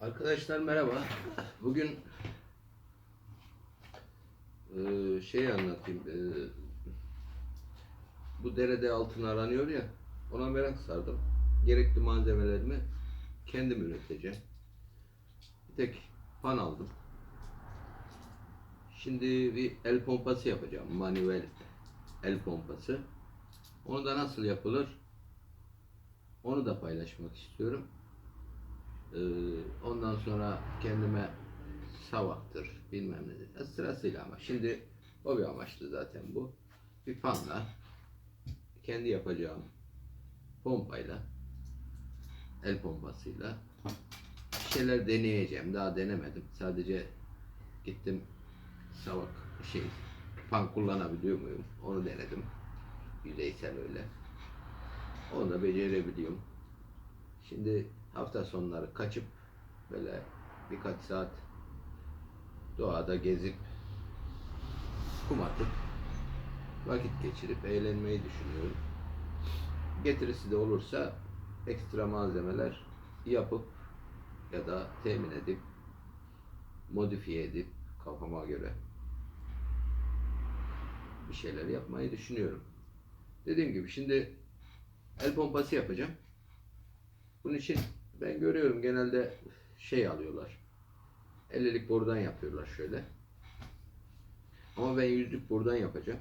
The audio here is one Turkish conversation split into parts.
Arkadaşlar merhaba. Bugün eee, şey anlatayım. Eee, bu derede altın aranıyor ya. Ona merak sardım. Gerekli malzemelerimi kendim üreteceğim. Bir tek pan aldım. Şimdi bir el pompası yapacağım. Manuel el pompası. Onu da nasıl yapılır? Onu da paylaşmak istiyorum. Ee, ondan sonra kendime savaktır bilmem ne. Sırasıyla ama şimdi o bir amaçlı zaten bu. Bir panla kendi yapacağım pompayla el pompasıyla şeyler deneyeceğim. Daha denemedim. Sadece gittim savak şey pan kullanabiliyor muyum? Onu denedim. Yüzeysel öyle. Onu da becerebiliyorum. Şimdi hafta sonları kaçıp böyle birkaç saat doğada gezip kum atıp vakit geçirip eğlenmeyi düşünüyorum. Getirisi de olursa ekstra malzemeler yapıp ya da temin edip modifiye edip kafama göre bir şeyler yapmayı düşünüyorum. Dediğim gibi şimdi el pompası yapacağım. Bunun için ben görüyorum genelde şey alıyorlar. 50'lik borudan yapıyorlar şöyle. Ama ben yüzlük borudan yapacağım.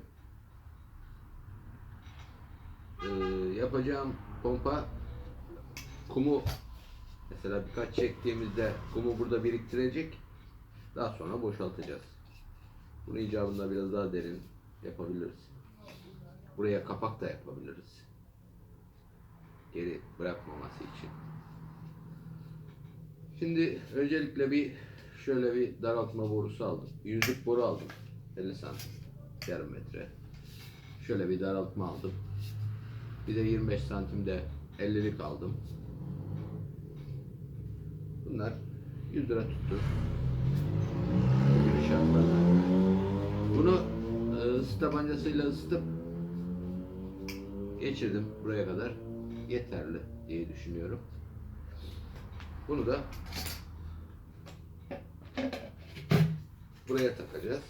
Ee, yapacağım pompa kumu mesela birkaç çektiğimizde kumu burada biriktirecek. Daha sonra boşaltacağız. Bunu icabında biraz daha derin yapabiliriz. Buraya kapak da yapabiliriz geri bırakmaması için. Şimdi öncelikle bir şöyle bir daraltma borusu aldım. Yüzlük boru aldım. 50 santim. Yarım metre. Şöyle bir daraltma aldım. Bir de 25 santim de 50'lik aldım. Bunlar 100 lira tuttu. Bunu e, ısı tabancasıyla ısıtıp geçirdim buraya kadar yeterli diye düşünüyorum. Bunu da buraya takacağız.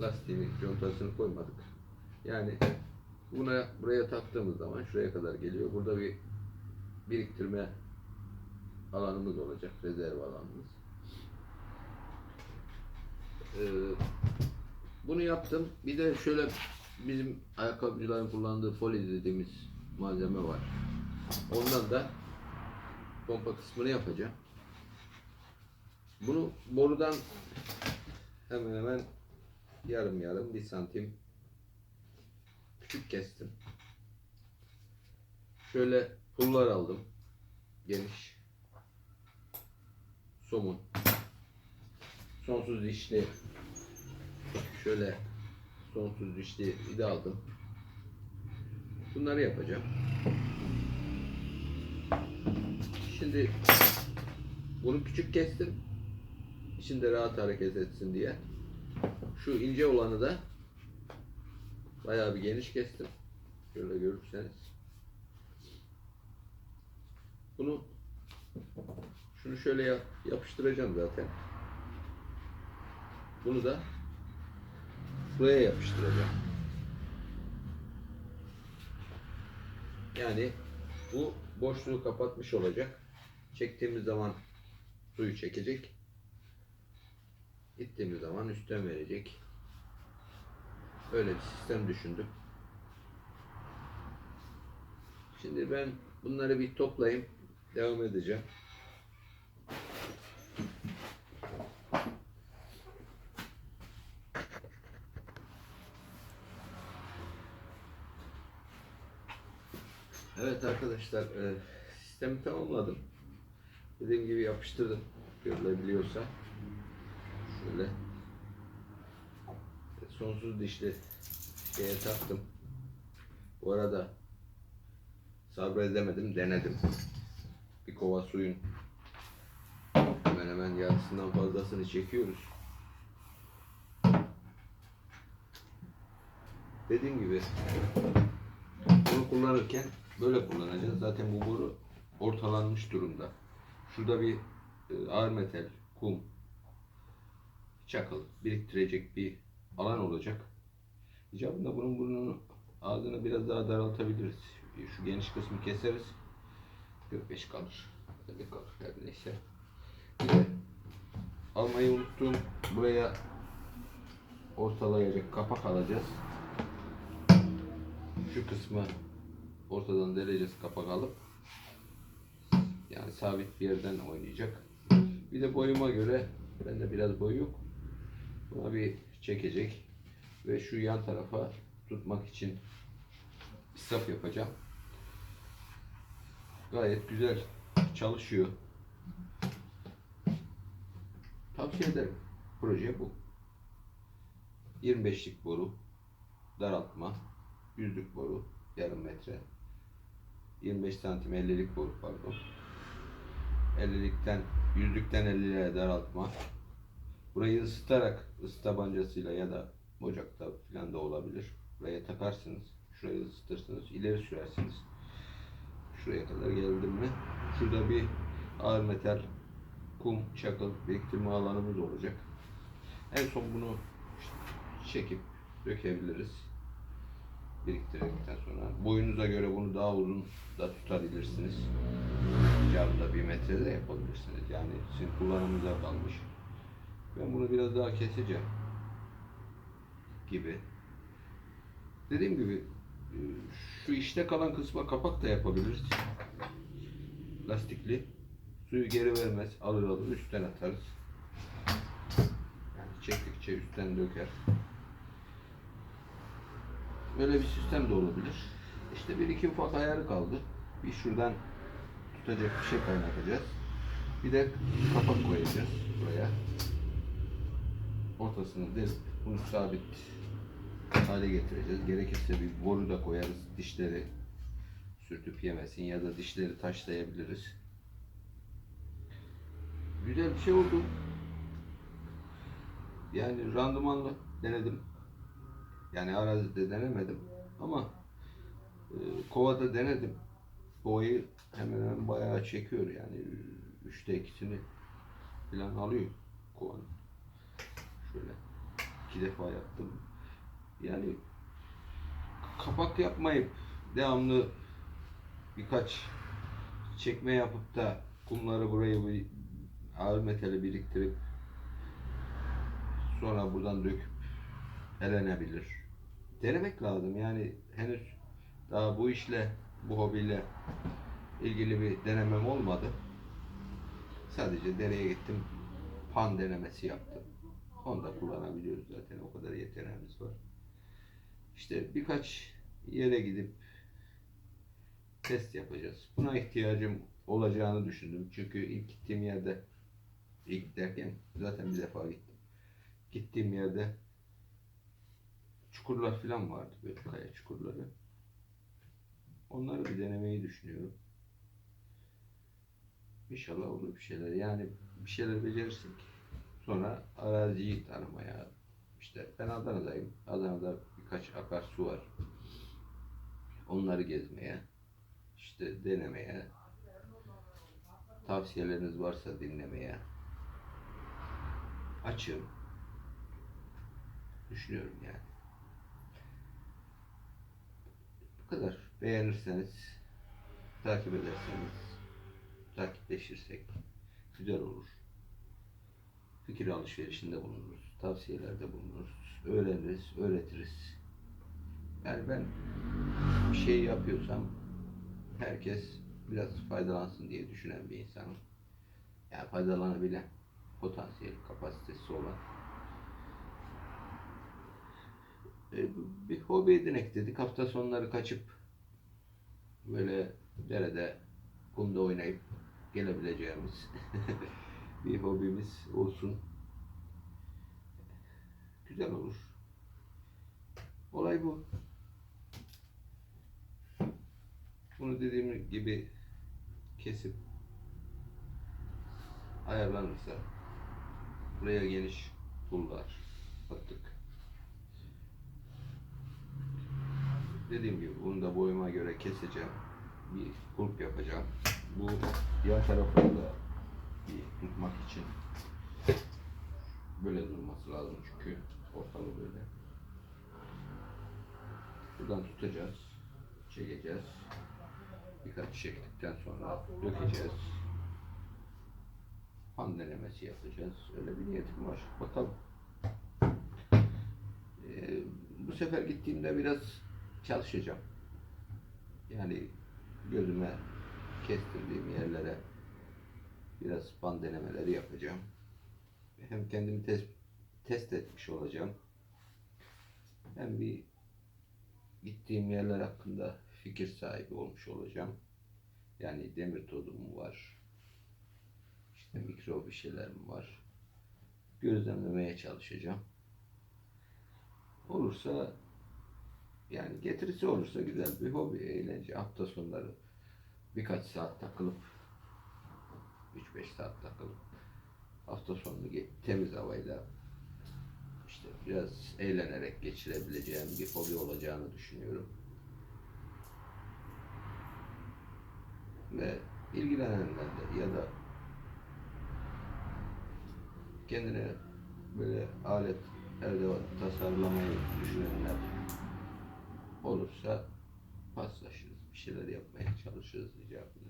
Lastiğini, contasını koymadık. Yani buna buraya taktığımız zaman şuraya kadar geliyor. Burada bir biriktirme alanımız olacak, rezerv alanımız. Ee, bunu yaptım. Bir de şöyle bizim ayakkabıcıların kullandığı foli dediğimiz malzeme var. Ondan da pompa kısmını yapacağım. Bunu borudan hemen hemen yarım yarım bir santim küçük kestim. Şöyle pullar aldım. Geniş. Somun. Sonsuz dişli. Şöyle sonsuz dişli ide aldım. Bunları yapacağım. Şimdi bunu küçük kestim. İçinde rahat hareket etsin diye. Şu ince olanı da bayağı bir geniş kestim. Şöyle görürseniz. Bunu şunu şöyle yap- yapıştıracağım zaten. Bunu da buraya yapıştıracağım. Yani bu boşluğu kapatmış olacak. Çektiğimiz zaman suyu çekecek. İttiğimiz zaman üstten verecek. Öyle bir sistem düşündüm. Şimdi ben bunları bir toplayayım. Devam edeceğim. Evet arkadaşlar e, sistemi tamamladım. Dediğim gibi yapıştırdım. Görülebiliyorsa. Şöyle e, sonsuz dişli şeye taktım. Bu arada sabredemedim, denedim. Bir kova suyun hemen hemen yarısından fazlasını çekiyoruz. Dediğim gibi bunu kullanırken böyle kullanacağız. Zaten bu boru ortalanmış durumda. Şurada bir e, ağır metal, kum, çakıl biriktirecek bir alan olacak. İcabında bunun burnunu ağzını biraz daha daraltabiliriz. Şu geniş kısmı keseriz. Gökbeş kalır. Öyle kalır her neyse. Bir de almayı unuttum. Buraya ortalayacak kapak alacağız. Şu kısmı ortadan deleceğiz kapak alıp. Yani sabit bir yerden oynayacak. Bir de boyuma göre bende biraz boy yok. Buna bir çekecek ve şu yan tarafa tutmak için israf yapacağım. Gayet güzel çalışıyor. Tavsiye ederim. Proje bu. 25'lik boru, daraltma, yüzlük boru, yarım metre. 25 santim 50'lik boru pardon. 50'likten, yüzlükten 50'liğe daraltma. Burayı ısıtarak ısı tabancasıyla ya da ocakta falan da olabilir. Buraya takarsınız. Şurayı ısıtırsınız. ileri sürersiniz. Şuraya kadar geldim mi? Şurada bir ağır metal, kum, çakıl biriktirme alanımız olacak. En son bunu çekip dökebiliriz. Biriktirdikten sonra. Boyunuza göre bunu daha uzun da tutabilirsiniz. Icabında bir metre de yapabilirsiniz. Yani sizin kullanımınıza kalmış. Ben bunu biraz daha keseceğim. Gibi. Dediğim gibi e, şu işte kalan kısma kapak da yapabiliriz. Lastikli. Suyu geri vermez. Alır alır üstten atarız. Yani çektikçe üstten döker. Böyle bir sistem de olabilir. İşte bir iki ufak ayarı kaldı. Bir şuradan tutacak bir şey kaynatacağız. Bir de kapak koyacağız buraya. Ortasını delip bunu sabit hale getireceğiz. Gerekirse bir boru da koyarız. Dişleri sürtüp yemesin ya da dişleri taşlayabiliriz. Güzel bir şey oldu. Yani randımanlı denedim. Yani arazide denemedim ama e, kovada denedim. Boyu hemen hemen bayağı çekiyor yani üçte ikisini falan alıyor kovanın. Şöyle iki defa yaptım. Yani kapak yapmayıp devamlı birkaç çekme yapıp da kumları buraya bir ağır metali biriktirip sonra buradan döküp elenebilir. Denemek lazım yani henüz daha bu işle, bu hobiyle ilgili bir denemem olmadı. Sadece dereye gittim, pan denemesi yaptım. Onu da kullanabiliyoruz zaten, o kadar yeteneğimiz var. İşte birkaç yere gidip test yapacağız. Buna ihtiyacım olacağını düşündüm. Çünkü ilk gittiğim yerde, ilk derken zaten bir defa gittim. Gittiğim yerde çukurlar falan vardı böyle kaya çukurları. Onları bir denemeyi düşünüyorum. İnşallah olur bir şeyler. Yani bir şeyler becerirsek sonra araziyi tanımaya işte ben Adana'dayım. Adana'da birkaç akarsu var. Onları gezmeye, işte denemeye, tavsiyeleriniz varsa dinlemeye açığım. Düşünüyorum yani. Kadar. Beğenirseniz, takip ederseniz, takipleşirsek güzel olur. Fikir alışverişinde bulunuruz, tavsiyelerde bulunuruz, öğreniriz, öğretiriz. Yani ben bir şey yapıyorsam herkes biraz faydalansın diye düşünen bir insanım. Yani faydalanabilen, potansiyel, kapasitesi olan e, bir hobi edinek dedik. Hafta sonları kaçıp böyle derede kumda oynayıp gelebileceğimiz bir hobimiz olsun. Güzel olur. Olay bu. Bunu dediğim gibi kesip ayarlanırsa buraya geniş pullar attık. Dediğim gibi bunu da boyuma göre keseceğim. Bir kulp yapacağım. Bu yan tarafını da bir tutmak için böyle durması lazım çünkü ortalığı böyle. Buradan tutacağız, çekeceğiz. Birkaç çektikten sonra dökeceğiz. Pan denemesi yapacağız. Öyle bir niyetim var. Bakalım. Ee, bu sefer gittiğimde biraz çalışacağım. Yani gözüme kestirdiğim yerlere biraz pan denemeleri yapacağım. Hem kendimi test, test etmiş olacağım. Hem bir gittiğim yerler hakkında fikir sahibi olmuş olacağım. Yani demir tozu mu var? İşte mikro bir şeyler mi var? Gözlemlemeye çalışacağım. Olursa yani getirisi olursa güzel bir hobi, eğlence. Hafta sonları birkaç saat takılıp 3-5 saat takılıp hafta sonunu temiz havayla işte biraz eğlenerek geçirebileceğim bir hobi olacağını düşünüyorum. Ve ilgilenenler de ya da kendine böyle alet edevat tasarlamayı düşünenler olursa paslaşırız, bir şeyler yapmaya çalışırız icabında.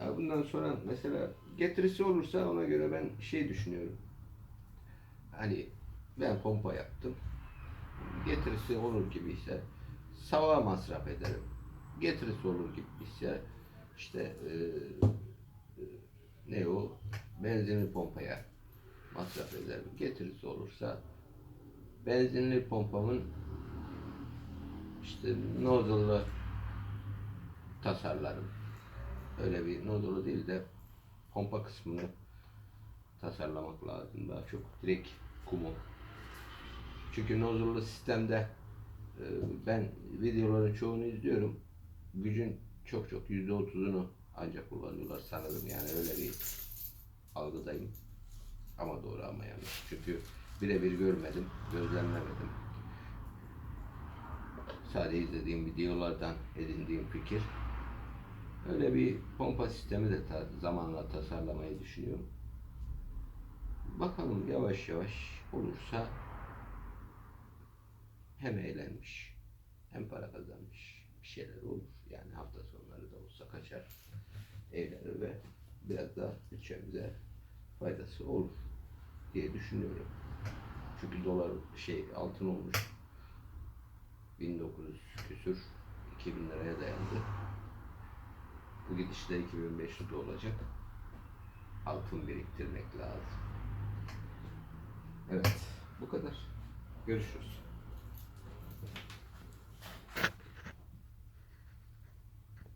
Ya bundan sonra mesela getirisi olursa ona göre ben şey düşünüyorum. Hani ben pompa yaptım. Getirisi olur gibi ise sava masraf ederim. Getirisi olur gibi ise işte e, e, ne o benzinli pompaya masraf ederim. Getirisi olursa benzinli pompamın işte nozzle'lı tasarlarım. Öyle bir nozzle'lı değil de pompa kısmını tasarlamak lazım daha çok. Direkt kumu. Çünkü nozzle'lı sistemde e, ben videoların çoğunu izliyorum. Gücün çok çok yüzde otuzunu ancak kullanıyorlar sanırım yani öyle bir algıdayım. Ama doğru ama yanlış. Çünkü birebir görmedim, gözlemlemedim. Sadece izlediğim videolardan edindiğim fikir. Öyle bir pompa sistemi de ta- zamanla tasarlamayı düşünüyorum. Bakalım yavaş yavaş olursa hem eğlenmiş hem para kazanmış bir şeyler olur. Yani hafta sonları da olsa kaçar, eğlenir ve biraz da bütçemize faydası olur diye düşünüyorum. Çünkü dolar şey altın olmuş 1900 küsür 2000 liraya dayandı. Bu gidişle 2500 olacak. Altın biriktirmek lazım. Evet, bu kadar. Görüşürüz.